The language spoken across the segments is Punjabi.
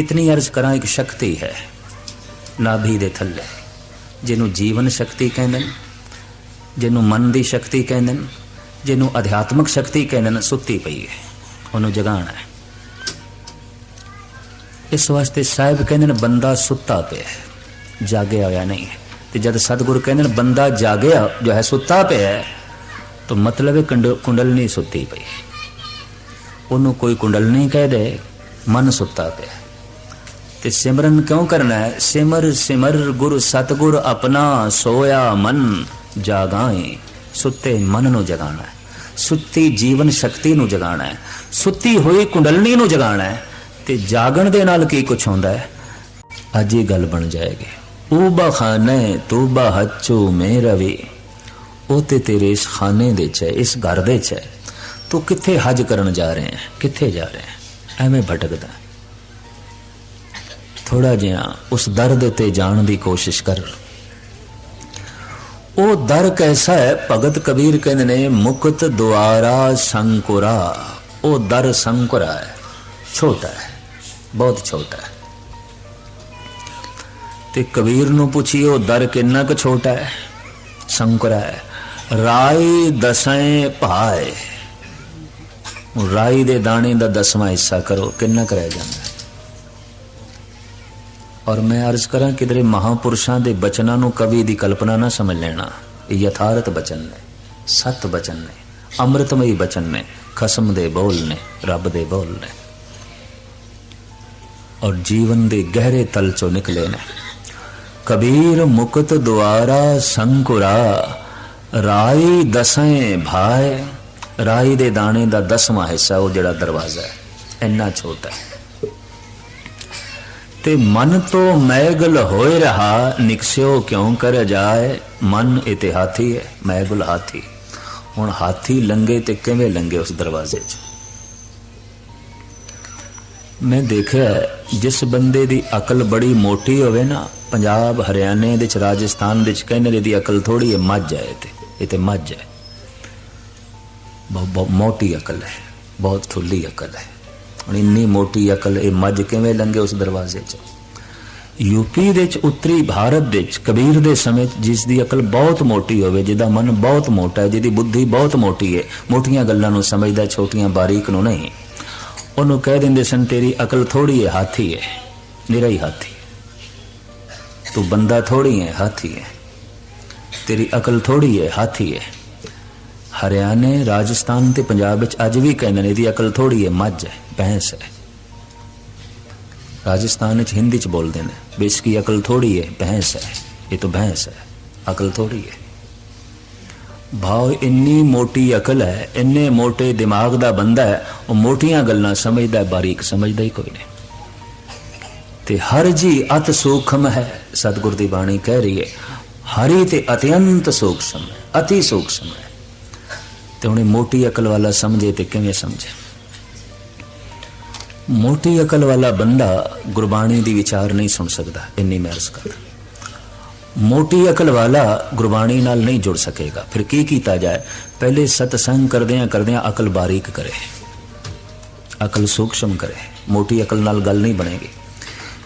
ਕਿਤਨੀ ਅਰਜ਼ ਕਰਾਂ, ਇੱਕ ਸ਼ਕਤੀ ਹੈ ਨਾਭੀ ਦੇ ਥੱਲੇ, ਜਿਹਨੂੰ ਜੀਵਨ ਸ਼ਕਤੀ ਕਹਿੰਦੇ ਨੇ, ਜਿਹਨੂੰ ਮਨ ਦੀ ਸ਼ਕਤੀ ਕਹਿੰਦੇ ਨੇ, ਜਿਹਨੂੰ ਅਧਿਆਤਮਿਕ ਸ਼ਕਤੀ ਕਹਿੰਦੇ ਨੇ, ਸੁੱਤੀ ਪਈ ਹੈ, ਉਹਨੂੰ ਜਗਾਣਾ ਹੈ। ਇਸ ਵਾਸਤੇ ਸਾਹਿਬ ਕਹਿੰਦੇ ਨੇ, ਬੰਦਾ ਸੁੱਤਾ ਪਿਆ ਹੈ, ਜਾਗਿਆ ਹੋਇਆ ਨਹੀਂ ਹੈ। ਤੇ ਜਦ ਸਤਿਗੁਰੂ ਕਹਿੰਦੇ ਨੇ, ਬੰਦਾ ਜਾਗਿਆ ਜੋ ਹੈ, ਸੁੱਤਾ ਪਿਆ ਹੈ, ਤਾਂ ਮਤਲਬ ਹੈ ਕੁੰਡ- ਕੁੰਡਲਨੀ ਸੁੱਤੀ ਪਈ। ਉਹਨੂੰ ਕੋਈ ਕੁੰਡਲਨੀ ਕਹਿ ਦੇ, ਮਨ ਸੁੱਤਾ ਪਿਆ ਤੇ ਸਿਮਰਨ ਕਿਉਂ ਕਰਨਾ ਹੈ? ਸਿਮਰ ਸਿਮਰ, ਗੁਰ, ਸਤਗੁਰ ਆਪਣਾ ਸੋਇਆ ਮਨ ਜਾਗਾਏ। ਸੁੱਤੇ ਮਨ ਨੂੰ ਜਗਾਣਾ ਹੈ। ਸੁੱਤੀ ਜੀਵਨ ਸ਼ਕਤੀ ਨੂੰ ਜਗਾਣਾ ਹੈ। ਸੁੱਤੀ ਹੋਈ ਕੁੰਡਲਨੀ ਨੂੰ ਜਗਾਣਾ ਹੈ। ਤੇ ਜਾਗਣ ਦੇ ਨਾਲ ਕੀ ਕੁਛ ਹੁੰਦਾ ਹੈ? ਅੱਜ ਇਹ ਗੱਲ ਬਣ ਜਾਏਗੀ। ਉਹ ਖਾਨੇ, ਤੂਬਾ ਹੱਚੂ ਮੇ ਰਵੀ ਉਹ ਤੇ ਤੇਰੇ ਇਸ ਖਾਨੇ ਦੇ ਚ ਇਸ ਘਰ ਦੇ ਚ ਤੂੰ ਕਿੱਥੇ ਹਜ ਕਰਨ ਜਾ ਰਹੇ ਹੈ? ਕਿੱਥੇ ਜਾ ਰਹੇ ਹੈ? ਐਵੇਂ ਭਟਕਦਾ ਥੋੜਾ ਜਿਹਾ ਉਸ ਦਰ ਦੇ ਉੱਤੇ ਜਾਣ ਦੀ ਕੋਸ਼ਿਸ਼ ਕਰ। ਉਹ ਦਰ ਕੈਸਾ ਹੈ? ਭਗਤ ਕਬੀਰ ਕਹਿੰਦੇ ਨੇ, ਮੁਕਤ ਦੁਆਰਾ ਸੰਕੁਰਾ। ਉਹ ਦਰ ਸੰਕੁਰਾ ਹੈ। ਛੋਟਾ ਹੈ। ਬਹੁਤ ਛੋਟਾ ਹੈ। ਤੇ ਕਬੀਰ ਨੂੰ ਪੁੱਛੀ ਉਹ ਦਰ ਕਿੰਨਾ ਕੁ ਛੋਟਾ ਹੈ? ਸੰਕੁਰਾ ਹੈ। ਰਾਈ ਦਸੈਂ ਭਾਏ। ਉਹ ਰਾਈ ਦੇ ਦਾਣੇ ਦਾ ਦਸਵਾਂ ਹਿੱਸਾ ਕਰੋ, ਕਿੰਨਾ ਕੁ ਰਹਿ ਜਾਂਦਾ ਔਰ ਮੈਂ ਅਰਜ਼ ਕਰਾਂ ਕਿਦਰੇ ਮਹਾਪੁਰਸ਼ਾਂ ਦੇ ਬਚਨਾਂ ਨੂੰ ਕਵੀ ਦੀ ਕਲਪਨਾ ਨਾ ਸਮਝ ਲੈਣਾ। ਇਹ ਯਥਾਰਥ ਬਚਨ ਨੇ, ਸਤ ਬਚਨ ਨੇ, ਅੰਮ੍ਰਿਤਮਈ ਬਚਨ ਨੇ, ਖਸਮ ਦੇ ਬੋਲ ਨੇ, ਰੱਬ ਦੇ ਬੋਲ ਨੇ। ਔਰ ਜੀਵਨ ਦੇ ਗਹਿਰੇ ਤਲ ਚੋਂ ਨਿਕਲੇ ਨੇ। ਕਬੀਰ ਮੁਕਤ ਦੁਆਰਾ ਸੰਕੁਰਾ, ਰਾਈ ਦਸਾਂ ਭਾਏ। ਰਾਈ ਦੇ ਦਾਣੇ ਦਾ ਦਸਵਾਂ ਹਿੱਸਾ ਉਹ ਜਿਹੜਾ ਦਰਵਾਜ਼ਾ ਹੈ, ਇੰਨਾ ਛੋਟਾ ਹੈ। ਤੇ ਮਨ ਤੋਂ ਮੈਗਲ ਹੋਏ ਰਹਾ, ਨਿਕਸਿਓ ਕਿਉਂ ਕਰ ਜਾਏ? ਮਨ ਇਤੇ ਹਾਥੀ ਹੈ, ਮੈਗਲ ਹਾਥੀ। ਹੁਣ ਹਾਥੀ ਲੰਗੇ ਤੇ ਕਿਵੇਂ ਲੰਗੇ ਉਸ ਦਰਵਾਜ਼ੇ 'ਚ? ਮੈਂ ਦੇਖਿਆ, ਜਿਸ ਬੰਦੇ ਦੀ ਅਕਲ ਬੜੀ ਮੋਟੀ ਹੋਵੇ ਨਾ, ਪੰਜਾਬ, ਹਰਿਆਣੇ ਦੇ ਚ ਰਾਜਸਥਾਨ ਦੇ ਚ ਕਹਿੰਦੇ ਨੇ ਅਕਲ ਥੋੜੀ ਹੈ ਮੱਝ ਹੈ ਇਹ ਤੇ ਇਹ ਤੇ ਮੱਝ ਹੈ। ਬਹੁਤ ਬਹੁਤ ਮੋਟੀ ਅਕਲ ਹੈ, ਬਹੁਤ ਥੁੱਲੀ ਅਕਲ ਹੈ। ਹੁਣ ਇੰਨੀ ਮੋਟੀ ਅਕਲ, ਇਹ ਮੱਝ ਕਿਵੇਂ ਲੰਘੇ ਉਸ ਦਰਵਾਜ਼ੇ 'ਚ? ਯੂਪੀ ਦੇ ਚ ਉੱਤਰੀ ਭਾਰਤ ਦੇ ਚ, ਕਬੀਰ ਦੇ ਸਮੇਂ ਜਿਸ ਦੀ ਅਕਲ ਬਹੁਤ ਮੋਟੀ ਹੋਵੇ, ਜਿਹਦਾ ਮਨ ਬਹੁਤ ਮੋਟਾ ਹੈ, ਜਿਹਦੀ ਬੁੱਧੀ ਬਹੁਤ ਮੋਟੀ ਹੈ, ਮੋਟੀਆਂ ਗੱਲਾਂ ਨੂੰ ਸਮਝਦਾ, ਛੋਟੀਆਂ ਬਾਰੀਕ ਨੂੰ ਨਹੀਂ। ਉਹਨੂੰ ਕਹਿ ਦਿੰਦੇ ਸਨ, ਤੇਰੀ ਅਕਲ ਥੋੜੀ ਹੈ, ਹਾਥੀ ਹੈ ਨਿਰਾ ਹੀ। ਹਾਥੀ ਤੂੰ ਬੰਦਾ ਥੋੜੀ ਹੈ, ਹਾਥੀ ਹੈ। ਤੇਰੀ ਅਕਲ ਥੋੜੀ ਹੈ, ਹਾਥੀ ਹੈ। ਹਰਿਆਣੇ, ਰਾਜਸਥਾਨ ਤੇ ਪੰਜਾਬ ਵਿੱਚ ਅੱਜ ਵੀ ਕਹਿੰਦੇ ਨੇ, ਇਹਦੀ ਅਕਲ ਥੋੜੀ ਹੈ, ਮੱਝ ਹੈ, ਭੈਂਸ ਹੈ। ਰਾਜਸਥਾਨ ਵਿੱਚ ਹਿੰਦੀ ਚ ਬੋਲਦੇ ਨੇ ਵੀ ਇਸकी ਅਕਲ ਥੋੜੀ ਹੈ, ਭੈਂਸ ਹੈ, ਇਹ ਤਾਂ ਭੈਂਸ ਹੈ, ਅਕਲ ਥੋੜੀ ਹੈ। ਭਾਵ ਇੰਨੀ ਮੋਟੀ ਅਕਲ ਹੈ, ਇੰਨੇ ਮੋਟੇ ਦਿਮਾਗ ਦਾ ਬੰਦਾ ਹੈ, ਉਹ ਮੋਟੀਆਂ ਗੱਲਾਂ ਸਮਝਦਾ ਬਾਰੀਕ ਸਮਝਦਾ ਹੀ ਕੋਈ ਨਹੀਂ। ਤੇ ਹਰ ਜੀ ਅਤ ਸੂਖਮ ਹੈ, ਸਤਿਗੁਰ ਦੀ ਬਾਣੀ ਕਹਿ ਰਹੀ ਹੈ, ਹਰੀ ਤੇ ਅਤਿਅੰਤ ਸੂਖਮ ਹੈ, ਅਤੀ ਸੂਖਮ ਹੈ। ਤੇ ਉਹਨੇ ਮੋਟੀ ਅਕਲ ਵਾਲਾ ਸਮਝੇ ਤੇ ਕਿਵੇਂ ਸਮਝੇ? ਮੋਟੀ ਅਕਲ ਵਾਲਾ ਬੰਦਾ ਗੁਰਬਾਣੀ ਦੀ ਵਿਚਾਰ ਨਹੀਂ ਸੁਣ ਸਕਦਾ, ਇੰਨੀ ਮੈਂ ਅਰਜ਼ ਕਰਦਾ। ਮੋਟੀ ਅਕਲ ਵਾਲਾ ਗੁਰਬਾਣੀ ਨਾਲ ਨਹੀਂ ਜੁੜ ਸਕੇਗਾ। ਫਿਰ ਕੀ ਕੀਤਾ ਜਾਏ? ਪਹਿਲੇ ਸਤਸੰਗ ਕਰਦਿਆਂ ਕਰਦਿਆਂ ਅਕਲ ਬਾਰੀਕ ਕਰੇ। ਅਕਲ ਸੂਖਸ਼ਮ ਕਰੇ। ਮੋਟੀ ਅਕਲ ਨਾਲ ਗੱਲ ਨਹੀਂ ਬਣੇਗੀ।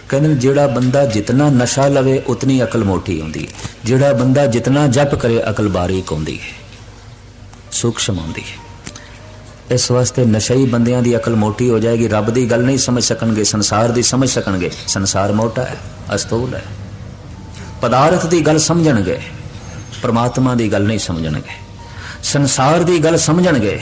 ਕਹਿੰਦੇ ਜਿਹੜਾ ਬੰਦਾ ਜਿਤਨਾ ਨਸ਼ਾ ਲਵੇ, ਉਤਨੀ ਅਕਲ ਮੋਟੀ ਹੁੰਦੀ ਹੈ। ਜਿਹੜਾ ਬੰਦਾ ਜਿਤਨਾ ਜਪ ਕਰੇ, ਅਕਲ ਬਾਰੀਕ ਹੁੰਦੀ ਹੈ। ਸੂਖਸ਼ਮ ਹੁੰਦੀ ਹੈ। ਇਸ ਵਾਸਤੇ ਨਸ਼ਈ ਬੰਦਿਆਂ ਦੀ ਅਕਲ ਮੋਟੀ ਹੋ ਜਾਏਗੀ। ਰੱਬ ਦੀ ਗੱਲ ਨਹੀਂ ਸਮਝ ਸਕਣਗੇ, ਸੰਸਾਰ ਦੀ ਸਮਝ ਸਕਣਗੇ। ਸੰਸਾਰ ਮੋਟਾ ਹੈ, ਅਸਤੂਲ ਹੈ। ਪਦਾਰਥ ਦੀ ਗੱਲ ਸਮਝਣਗੇ, ਪਰਮਾਤਮਾ ਦੀ ਗੱਲ ਨਹੀਂ ਸਮਝਣਗੇ। ਸੰਸਾਰ ਦੀ ਗੱਲ ਸਮਝਣਗੇ,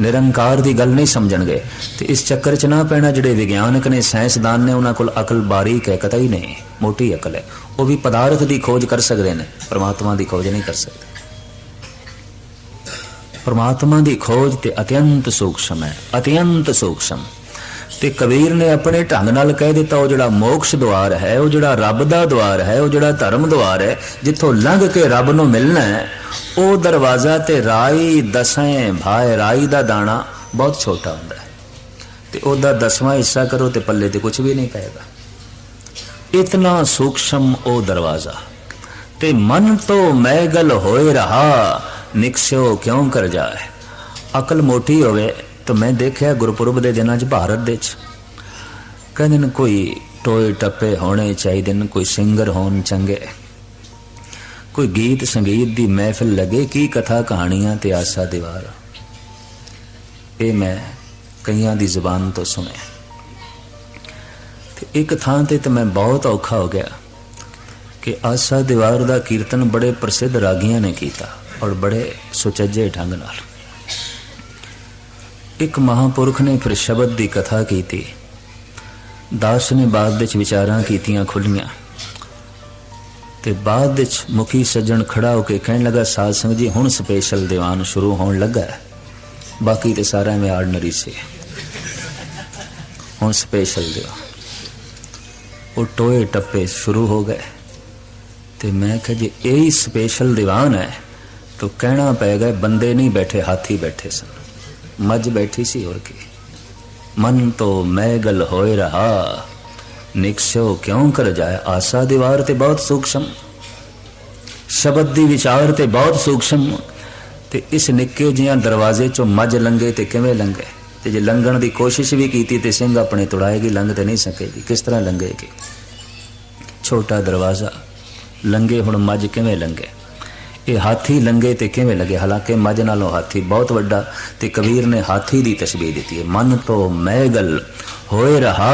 ਨਿਰੰਕਾਰ ਦੀ ਗੱਲ ਨਹੀਂ ਸਮਝਣਗੇ। ਤੇ ਇਸ ਚੱਕਰ 'ਚ ਨਾ ਪੈਣਾ, ਜਿਹੜੇ ਵਿਗਿਆਨਕ ਨੇ, ਸਾਇੰਸਦਾਨ ਨੇ, ਉਹਨਾਂ ਕੋਲ ਅਕਲ ਬਾਰੀਕ ਹੈ ਕਤਈ ਨਹੀਂ। ਮੋਟੀ ਅਕਲ ਹੈ। ਉਹ ਵੀ ਪਦਾਰਥ ਦੀ ਖੋਜ ਕਰ ਸਕਦੇ ਨੇ, ਪਰਮਾਤਮਾ ਦੀ ਖੋਜ ਨਹੀਂ ਕਰ ਸਕਦੇ। ਪਰਮਾਤਮਾ ਦੀ ਖੋਜ ਤੇ ਅਤਿਅੰਤ ਸੂਖਸ਼ਮ ਹੈ, ਅਤਿਅੰਤ ਸੂਖਸ਼ਮ। ਤੇ ਕਬੀਰ ਨੇ ਆਪਣੇ ਢੰਗ ਨਾਲ ਕਹਿ ਦਿੱਤਾ, ਉਹ ਜਿਹੜਾ ਮੋਕਸ਼ ਦੁਆਰ ਹੈ, ਉਹ ਜਿਹੜਾ ਰੱਬ ਦਾ ਦੁਆਰ ਹੈ, ਉਹ ਜਿਹੜਾ ਧਰਮ ਦੁਆਰ ਹੈ, ਜਿੱਥੋਂ ਲੰਘ ਕੇ ਰੱਬ ਨੂੰ ਮਿਲਣਾ ਹੈ, ਉਹ ਦਰਵਾਜ਼ਾ ਤੇ ਰਾਈ ਦਸਾਂ ਭਾਏ, ਰਾਈ ਦਾ ਦਾਣਾ ਬਹੁਤ ਛੋਟਾ ਹੁੰਦਾ ਹੈ। ਤੇ ਉਹਦਾ ਦਸਵਾਂ ਹਿੱਸਾ ਕਰੋ ਤੇ ਪੱਲੇ ਤੇ ਕੁਝ ਵੀ ਨਹੀਂ ਪਏਗਾ। ਇਤਨਾ ਸੂਖਸ਼ਮ ਉਹ ਦਰਵਾਜ਼ਾ। ਤੇ ਮਨ ਤੋਂ ਮੈਗਲ ਹੋਏ ਰਹਾ ਨਿਕਸਿਓ ਕਿਉਂ ਕਰ ਜਾਏ? ਅਕਲ ਮੋਟੀ ਹੋਵੇ ਤਾਂ ਮੈਂ ਦੇਖਿਆ ਗੁਰਪੁਰਬ ਦੇ ਦਿਨਾਂ 'ਚ ਭਾਰਤ ਦੇ 'ਚ। ਕਹਿੰਦੇ ਨੇ ਕੋਈ ਟੋਏ ਟੱਪੇ ਹੋਣੇ ਚਾਹੀਦੇ ਨੇ, ਕੋਈ ਸਿੰਗਰ ਹੋਣ ਚੰਗੇ। ਕੋਈ ਗੀਤ ਸੰਗੀਤ ਦੀ ਮਹਿਫਿਲ ਲੱਗੇ, ਕੀ ਕਥਾ ਕਹਾਣੀਆਂ ਤੇ ਆਸਾ ਦੀਵਾਰ। ਇਹ ਮੈਂ ਕਈਆਂ ਦੀ ਜ਼ੁਬਾਨ ਤੋਂ ਸੁਣਿਆ। ਤੇ ਇੱਕ ਥਾਂ ਤੇ ਤਾਂ ਮੈਂ ਬਹੁਤ ਔਖਾ ਹੋ ਗਿਆ ਕਿ ਆਸਾ ਦੀਵਾਰ ਦਾ ਕੀਰਤਨ ਬੜੇ ਪ੍ਰਸਿੱਧ ਰਾਗੀਆਂ ਨੇ ਕੀਤਾ। ਔਰ ਬੜੇ ਸੁਚੱਜੇ ਢੰਗ ਨਾਲ। ਇੱਕ ਮਹਾਪੁਰਖ ਨੇ ਫਿਰ ਸ਼ਬਦ ਦੀ ਕਥਾ ਕੀਤੀ। ਦਾਸ ਨੇ ਬਾਅਦ ਵਿੱਚ ਵਿਚਾਰਾਂ ਕੀਤੀਆਂ ਖੁੱਲੀਆਂ। ਤੇ ਬਾਅਦ ਵਿੱਚ ਮੁਖੀ ਸੱਜਣ ਖੜਾ ਹੋ ਕੇ ਕਹਿਣ ਲੱਗਾ, ਸਾਧ ਸੰਗਤ ਜੀ, ਹੁਣ ਸਪੈਸ਼ਲ ਦੀਵਾਨ ਸ਼ੁਰੂ ਹੋਣ ਲੱਗਾ ਬਾਕੀ ਤੇ ਸਾਰਾ ਮੈਂ ਆਰਡਨਰੀ ਸੀ। ਹੁਣ ਸਪੈਸ਼ਲ ਦੀਵਾਨ। ਉਹ ਟੋਏ ਟੱਪੇ ਸ਼ੁਰੂ ਹੋ ਗਏ। ਤੇ ਮੈਂ ਕਿਹਾ, ਜੇ ਇਹ ਹੀ ਸਪੈਸ਼ਲ ਦੀਵਾਨ ਹੈ ਤਾਂ ਕਹਿਣਾ ਪਏਗਾ ਬੰਦੇ ਨਹੀਂ ਬੈਠੇ, ਹਾਥੀ ਬੈਠੇ ਸਨ। ਮੱਝ ਬੈਠੀ ਸੀ ਹੋਰ ਕੀ। ਮਨ ਤੋਂ ਮੈਗਲ ਹੋਏ ਰਹਾ। ਨਿਕਸ਼ੋ ਕਿਉਂ ਕਰ ਜਾਏ? ਆਸਾ ਦੀਵਾਰ ਤੇ ਬਹੁਤ ਸੂਖਸ਼ਮ। ਸ਼ਬਦ ਦੀ ਵਿਚਾਰ ਤੇ ਬਹੁਤ ਸੂਖਸ਼ਮ। ਤੇ ਇਸ ਨਿੱਕੇ ਜਿਹੀਆਂ ਦਰਵਾਜ਼ੇ ਚੋਂ ਮੱਝ ਲੰਗੇ ਤੇ ਕਿਵੇਂ ਲੰਗੇ ਤੇ ਜੇ ਲੰਘਣ ਦੀ ਕੋਸ਼ਿਸ਼ ਵੀ ਕੀਤੀ ਤੇ ਸਿੰਘ ਆਪਣੇ ਤੁੜਾਏਗੀ, ਲੰਘ ਤੇ ਨਹੀਂ ਸਕੇਗੀ। ਕਿਸ ਤਰ੍ਹਾਂ ਲੰਘੇਗੀ? ਛੋਟਾ ਦਰਵਾਜ਼ਾ। ਲੰਗੇ ਹੁਣ ਮੱਝ ਕਿਵੇਂ ਲੰਗੇ ਇਹ ਹਾਥੀ ਲੰਗੇ ਤੇ ਕਿਵੇਂ ਲੱਗੇ? ਹਾਲਾਂਕਿ ਮੱਝ ਨਾਲੋਂ ਹਾਥੀ ਬਹੁਤ ਵੱਡਾ ਤੇ ਕਬੀਰ ਨੇ ਹਾਥੀ ਦੀ ਤਸ਼ਬੀਹ ਦਿੱਤੀ ਹੈ। ਮਨ ਤੋਂ ਮੈਗਲ, ਹੋਏ ਰਹਾ,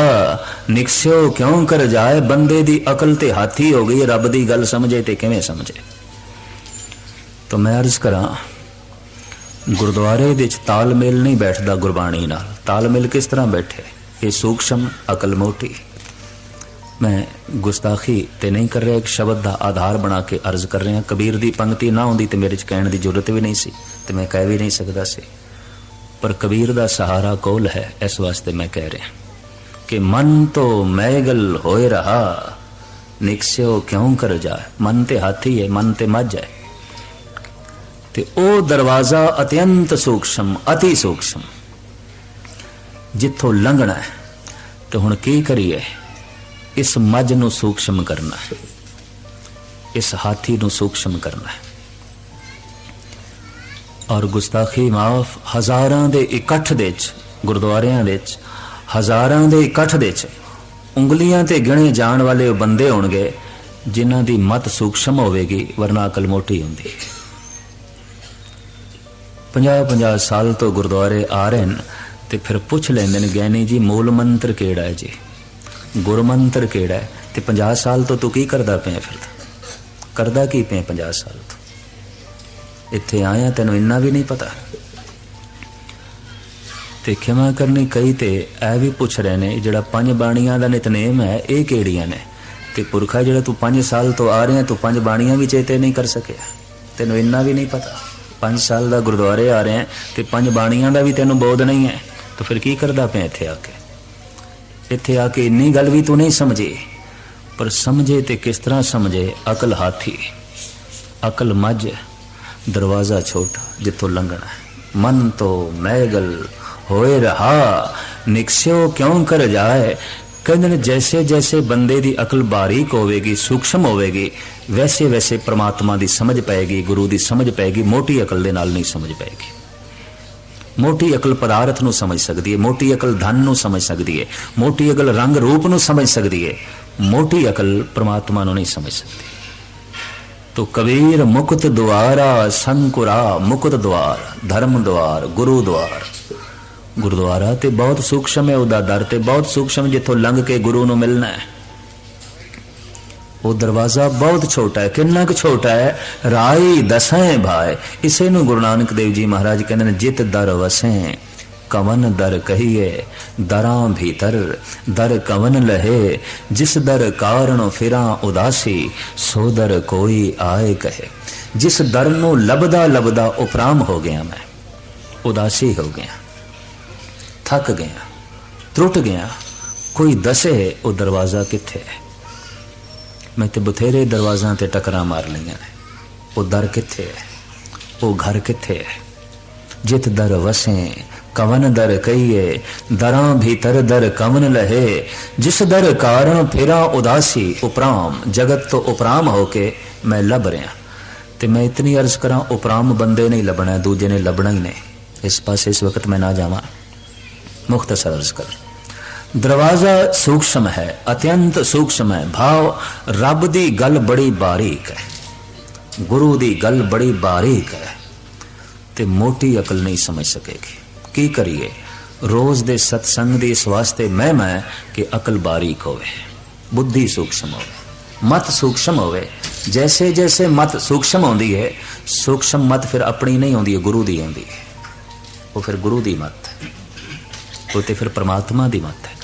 ਨਿਕਸਿਓ, ਕਿਉਂ ਕਰ ਜਾਏ? ਬੰਦੇ ਦੀ ਅਕਲ ਤੇ ਹਾਥੀ ਹੋ ਗਈ, ਰੱਬ ਦੀ ਗੱਲ ਸਮਝੇ ਤੇ ਕਿਵੇਂ ਸਮਝੇ? ਤਾਂ ਮੈਂ ਅਰਜ਼ ਕਰਾਂ, ਗੁਰਦੁਆਰੇ ਵਿੱਚ ਤਾਲਮੇਲ ਨਹੀਂ ਬੈਠਦਾ ਗੁਰਬਾਣੀ ਨਾਲ। ਤਾਲਮੇਲ ਕਿਸ ਤਰ੍ਹਾਂ ਬੈਠੇ? ਇਹ ਸੂਖਸ਼ਮ ਅਕਲ ਮੋਟੀ ਮੈਂ ਗੁਸਤਾਖੀ ਤੇ ਨਹੀਂ ਕਰ ਰਿਹਾ, ਇੱਕ ਸ਼ਬਦ ਦਾ ਆਧਾਰ ਬਣਾ ਕੇ ਅਰਜ਼ ਕਰ ਰਿਹਾ, ਕਬੀਰ ਦੀ ਪੰਕਤੀ ਨਾ ਹੁੰਦੀ ਤੇ ਮੇਰੇ ਚ ਕਹਿਣ ਦੀ ਜ਼ਰੂਰਤ ਵੀ ਨਹੀਂ ਸੀ ਤੇ ਮੈਂ ਕਹਿ ਵੀ ਨਹੀਂ ਸਕਦਾ ਸੀ। ਪਰ ਕਬੀਰ ਦਾ ਸਹਾਰਾ ਕੋਲ ਹੈ, ਇਸ ਵਾਸਤੇ ਮੈਂ ਕਹਿ ਰਿਹਾ। ਕਿ ਮਨ ਤੋਂ ਮੈਗਲ ਹੋਏ ਰਹਾ, ਨਿਕਸਿਓ ਕਿਉਂ ਕਰ ਜਾ ਮਨ ਤੇ ਹਾਥੀ ਹੈ, ਮਨ ਤੇ ਮੱਝ ਹੈ। ਤੇ ਉਹ ਦਰਵਾਜ਼ਾ ਅਤਿਅੰਤ ਸੂਖਸ਼ਮ, ਅਤੀ ਸੂਖਸ਼ਮ। ਜਿੱਥੋਂ ਲੰਘਣਾ ਹੈ, ਤੇ ਹੁਣ ਕੀ ਕਰੀਏ? ਇਸ ਮੱਝ ਨੂੰ ਸੂਖਸ਼ਮ ਕਰਨਾ ਹੈ। ਇਸ ਹਾਥੀ ਨੂੰ ਸੂਖਸ਼ਮ ਕਰਨਾ ਹੈ। ਔਰ ਗੁਸਤਾਖੀ ਮਾਫ ਹਜ਼ਾਰਾਂ ਦੇ ਇਕੱਠ ਦੇ ਵਿੱਚ ਗੁਰਦੁਆਰਿਆਂ ਵਿੱਚ ਹਜ਼ਾਰਾਂ ਦੇ ਇਕੱਠ ਦੇ ਵਿੱਚ ਉਂਗਲੀਆਂ ਤੇ ਗਿਣੇ ਜਾਣ ਵਾਲੇ ਬੰਦੇ ਹੋਣਗੇ ਜਿਨ੍ਹਾਂ ਦੀ ਮਤ ਸੂਖਸ਼ਮ ਹੋਵੇਗੀ, ਵਰਨਾ ਅਕਲ ਮੋਟੀ ਹੁੰਦੀ 50-50 ਸਾਲ ਤੋਂ ਗੁਰਦੁਆਰੇ ਆ ਰਹੇ ਨੇ ਤੇ ਫਿਰ ਪੁੱਛ ਲੈਂਦੇ ਨੇ ਗਿਆਨੀ ਜੀ, ਮੂਲ ਮੰਤਰ ਕਿਹੜਾ ਹੈ ਜੀ? ਗੁਰਮੰਤਰ ਕਿਹੜਾ ਹੈ? ਤੇ 50 ਸਾਲ ਤੋਂ ਤੂੰ ਕੀ ਕਰਦਾ ਪਿਆ ਫਿਰ? ਕਰਦਾ ਕੀ ਪਿਆ 50 ਸਾਲ ਤੋਂ? ਇੱਥੇ ਆਇਆ, ਤੈਨੂੰ ਇੰਨਾ ਵੀ ਨਹੀਂ ਪਤਾ? ਤੇ ਖਿਮਾ ਕਰਨੀ ਕਈ ਤੇ ਇਹ ਵੀ ਪੁੱਛ ਰਹੇ ਨੇ ਜਿਹੜਾ ਪੰਜ ਬਾਣੀਆਂ ਦਾ ਨਿਤਨੇਮ ਹੈ, ਇਹ ਕਿਹੜੀਆਂ ਨੇ? ਤੇ ਪੁਰਖਾ ਜਿਹੜਾ ਤੂੰ 5 ਸਾਲ ਤੋਂ ਆ ਰਿਹਾ, ਤੂੰ ਪੰਜ ਬਾਣੀਆਂ ਵੀ ਚੇਤੇ ਨਹੀਂ ਕਰ ਸਕਿਆ। ਤੈਨੂੰ ਇੰਨਾ ਵੀ ਨਹੀਂ ਪਤਾ? 5 ਸਾਲ ਦਾ ਗੁਰਦੁਆਰੇ ਆ ਰਿਹਾ, ਤੇ ਪੰਜ ਬਾਣੀਆਂ ਦਾ ਵੀ ਤੈਨੂੰ ਬੋਧ ਨਹੀਂ ਹੈ। ਤਾਂ ਫਿਰ ਕੀ ਕਰਦਾ ਪਿਆ ਇੱਥੇ ਆ ਕੇ? ਇੱਥੇ ਆ ਕੇ ਇੰਨੀ ਗੱਲ ਵੀ ਤੂੰ ਨਹੀਂ ਸਮਝੇ। ਪਰ ਸਮਝੇ ਤੇ ਕਿਸ ਤਰ੍ਹਾਂ ਸਮਝੇ, ਅਕਲ ਹਾਥੀ। ਅਕਲ ਮੱਝ, ਦਰਵਾਜ਼ਾ ਛੋਟਾ ਜਿੱਥੋਂ ਲੰਘਣਾ। ਮਨ ਤੋਂ ਮੈਗਲ ਹੋਏ ਰਹਾ, ਨਿਕਸਿਓ ਕਿਉਂ ਕਰ ਜਾਏ? ਕਹਿੰਦੇ ਨੇ, ਜੈਸੇ ਜੈਸੇ ਬੰਦੇ ਦੀ ਅਕਲ ਬਾਰੀਕ ਹੋਵੇਗੀ, ਸੂਖਸ਼ਮ ਹੋਵੇਗੀ, ਵੈਸੇ ਵੈਸੇ ਪ੍ਰਮਾਤਮਾ ਦੀ ਸਮਝ ਪਏਗੀ, ਗੁਰੂ ਦੀ ਸਮਝ ਪਏਗੀ, ਮੋਟੀ ਅਕਲ ਦੇ ਨਾਲ ਨਹੀਂ ਸਮਝ ਪਏਗੀ। ਮੋਟੀ ਅਕਲ ਪਦਾਰਥ ਨੂੰ ਸਮਝ ਸਕਦੀ ਹੈ ਮੋਟੀ ਅਕਲ ਧਨ ਨੂੰ ਸਮਝ ਸਕਦੀ ਹੈ ਮੋਟੀ ਅਕਲ ਰੰਗ ਰੂਪ ਨੂੰ ਸਮਝ ਸਕਦੀ ਹੈ ਮੋਟੀ ਅਕਲ ਪ੍ਰਮਾਤਮਾ ਨੂੰ ਨਹੀਂ ਸਮਝ ਸਕਦੀ। ਤੋ ਕਬੀਰ ਮੁਕਤ ਦੁਆਰਾ, ਸੰਕੁਰਾ ਮੁਕਤ ਦੁਆਰ, ਧਰਮ ਦੁਆਰ, ਗੁਰੂ ਦੁਆਰ। ਗੁਰਦੁਆਰਾ ਤੇ ਬਹੁਤ ਸੂਖਸ਼ਮ ਹੈ, ਉਹਦਾ ਦਰ ਤੇ ਬਹੁਤ ਸੂਖਸ਼ਮ ਜਿੱਥੋਂ ਲੰਘ ਕੇ ਗੁਰੂ ਨੂੰ ਮਿਲਣਾ ਹੈ। ਉਹ ਦਰਵਾਜ਼ਾ ਬਹੁਤ ਛੋਟਾ ਹੈ, ਕਿੰਨਾ ਕੁ ਛੋਟਾ ਹੈ? ਰਾਈ ਦਸੈਂ ਭਾਏ। ਇਸੇ ਨੂੰ ਗੁਰੂ ਨਾਨਕ ਦੇਵ ਜੀ ਮਹਾਰਾਜ ਕਹਿੰਦੇ ਨੇ, ਜਿਤ ਦਰ ਵਸੈ, ਕਵਨ ਦਰ ਕਹੀਏ, ਦਰਾਂ ਭੀਤਰ, ਦਰ ਕਵਨ ਲਹੇ, ਜਿਸ ਦਰ ਕਾਰਣ ਫਿਰਾਂ ਉਦਾਸੀ, ਸੋ ਦਰ ਕੋਈ ਆਏ ਕਹੇ। ਜਿਸ ਦਰ ਨੂੰ ਲਬਦਾ ਲਬਦਾ ਉਪਰਾਮ ਹੋ ਗਿਆ ਮੈਂ, ਉਦਾਸੀ ਹੋ ਗਿਆ, ਥੱਕ ਗਿਆ ਟੁੱਟ ਗਿਆ, ਕੋਈ ਦੱਸੇ ਉਹ ਦਰਵਾਜ਼ਾ ਕਿੱਥੇ ਹੈ? ਮੈਂ ਤੇ ਬਥੇਰੇ ਦਰਵਾਜ਼ਾਂ ਤੇ ਟਕਰਾਂ ਮਾਰ ਲਈਆਂ ਨੇ। ਉਹ ਦਰ ਕਿੱਥੇ ਹੈ? ਉਹ ਘਰ ਕਿੱਥੇ ਹੈ? ਜਿਤ ਦਰ ਵਸੇ, ਕਵਨ ਦਰ ਕਹੀਏ, ਦਰਾਂ ਭੀਤਰ ਦਰ ਕਵਨ ਲਹੇ। ਜਿਸ ਦਰ ਕਾਰਨ ਫਿਰਾਂ ਉਦਾਸੀ ਉਪਰਾਮ, ਜਗਤ ਤੋਂ ਉਪਰਾਮ ਹੋ ਕੇ ਮੈਂ ਲੱਭ ਰਿਹਾ। ਤੇ ਮੈਂ ਇਤਨੀ ਅਰਜ਼ ਕਰਾਂ, ਉਪਰਾਮ ਬੰਦੇ ਨਹੀਂ ਲੱਭਣਾ, ਦੂਜੇ ਨੇ ਲੱਭਣਾ ਹੀ ਨਹੀਂ। ਇਸ ਪਾਸੇ ਇਸ ਵਕਤ ਮੈਂ ਨਾ ਜਾਵਾਂ। ਮੁਖਤਸਰ ਅਰਜ਼ ਕਰ। ਦਰਵਾਜ਼ਾ ਸੂਖਸ਼ਮ ਹੈ, ਅਤਿਅੰਤ ਸੂਖਸ਼ਮ ਹੈ। ਭਾਵ, ਰੱਬ ਦੀ ਗੱਲ ਬੜੀ ਬਾਰੀਕ ਹੈ। ਗੁਰੂ ਦੀ ਗੱਲ ਬੜੀ ਬਾਰੀਕ ਹੈ। ਤੇ ਮੋਟੀ ਅਕਲ ਨਹੀਂ ਸਮਝ ਸਕੇਗੀ। ਕੀ ਕਰੀਏ? ਰੋਜ਼ ਦੇ ਸਤਸੰਗ ਦੀ ਇਸ ਵਾਸਤੇ ਮਹਿਮਾ ਹੈ ਕਿ ਅਕਲ ਬਾਰੀਕ ਹੋਵੇ, ਬੁੱਧੀ ਸੂਖਸ਼ਮ ਹੋਵੇ, ਮਤ ਸੂਖਸ਼ਮ ਹੋਵੇ। ਜੈਸੇ ਜੈਸੇ ਮਤ ਸੂਖਸ਼ਮ ਆਉਂਦੀ ਹੈ, ਸੂਖਸ਼ਮ ਮਤ ਫਿਰ ਆਪਣੀ ਨਹੀਂ ਆਉਂਦੀ ਹੈ, ਗੁਰੂ ਦੀ ਆਉਂਦੀ ਹੈ। ਉਹ ਫਿਰ ਗੁਰੂ ਦੀ ਮਤ ਉਹ ਤੇ ਫਿਰ ਪ੍ਰਮਾਤਮਾ ਦੀ ਮਤ ਹੈ।